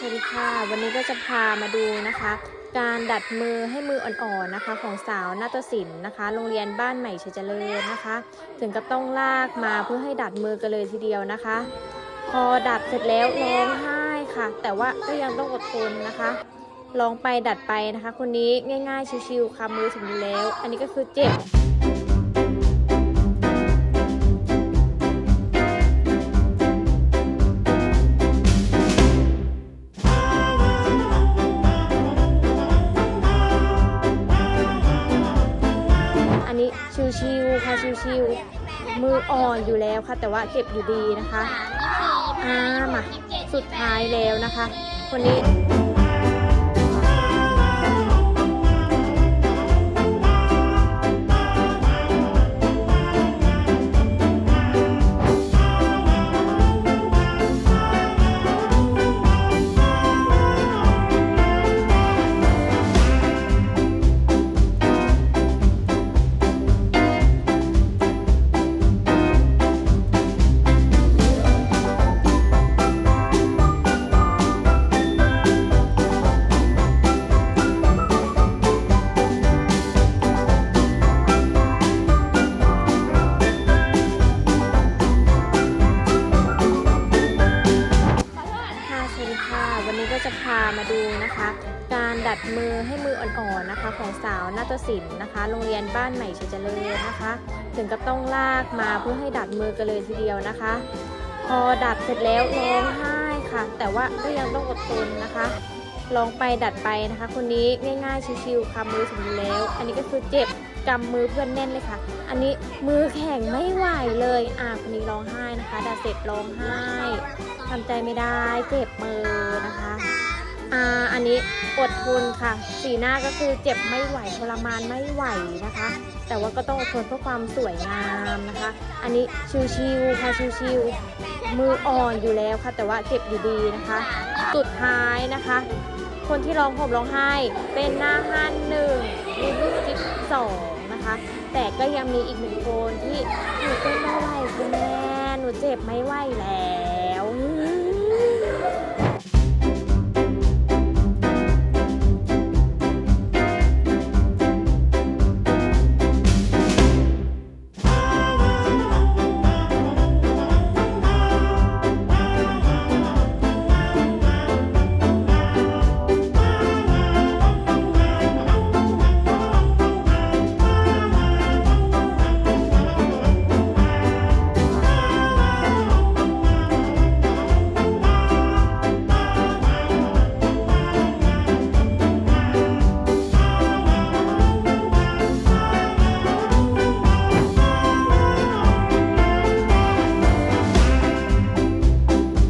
สวัสดีค่ะ วันนี้ก็จะพามาดูนะคะ การดัดมือให้มืออ่อนๆนะคะ ของสาวนาฏศิลป์นะคะ โรงเรียนบ้านใหม่ชัยเจริญนะคะ ถึงกับต้องลากมาเพื่อให้ดัดมือกันเลยทีเดียวนะคะ พอดัดเสร็จแล้วร้องไห้ค่ะ แต่ว่าก็ยังต้องอดทนนะคะร้องไปดัดไปนะคะ คนนี้ง่าย ๆชิวๆค่ะมือถึงแล้ว อันนี้ก็คือเจ็บ นี้ชิวๆค่ะชิวๆมืออ่อนอยู่แล้วค่ะ แต่ว่าเก็บอยู่ดีนะคะอ่ามาสุดท้ายแล้วนะคะ คนนี้ วันนี้ก็จะพามาดูนะคะ การดัดมือให้มืออ่อนๆนะคะ ของสาวนาฏศิลป์นะคะ โรงเรียนบ้านใหม่ชัยเจริญนะคะ ถึงกับต้องลากมาเพื่อให้ดัดมือกันเลยทีเดียวนะคะ พอดัดเสร็จแล้วร้องไห้ค่ะ แต่ว่าก็ยังต้องอดทนนะคะร้องไปดัดไปนะคะ คนนี้ง่ายๆชิวๆค่ะมือถึงแล้ว อันนี้ก็คือเจ็บกำมือเพื่อนแน่นเลยค่ะ อันนี้มือแข็งไม่ไหว อ่าคนนี้ร้องไห้นะคะดัดเสร็จร้องไห้ทำใจไม่ได้เจ็บมือนะคะอ่าอันนี้อดทนค่ะ สีหน้าก็คือเจ็บไม่ไหวทรมานไม่ไหวนะคะ แต่ว่าก็ต้องอดทนเพื่อความสวยงามนะคะ อันนี้ชิวๆค่ะชิวๆมืออ่อนอยู่แล้วค่ะ แต่ว่าเจ็บอยู่ดีนะคะ สุดท้ายนะคะ คนที่ร้องผมร้องไห้ เป็นหน้าห้านหนึ่งมีลูกจิ๊บสองนะคะ แต่ก็ยังมีอีกหนึ่งคนที่หนูเป็นไม่ เจ็บไม่ไหวแล้ว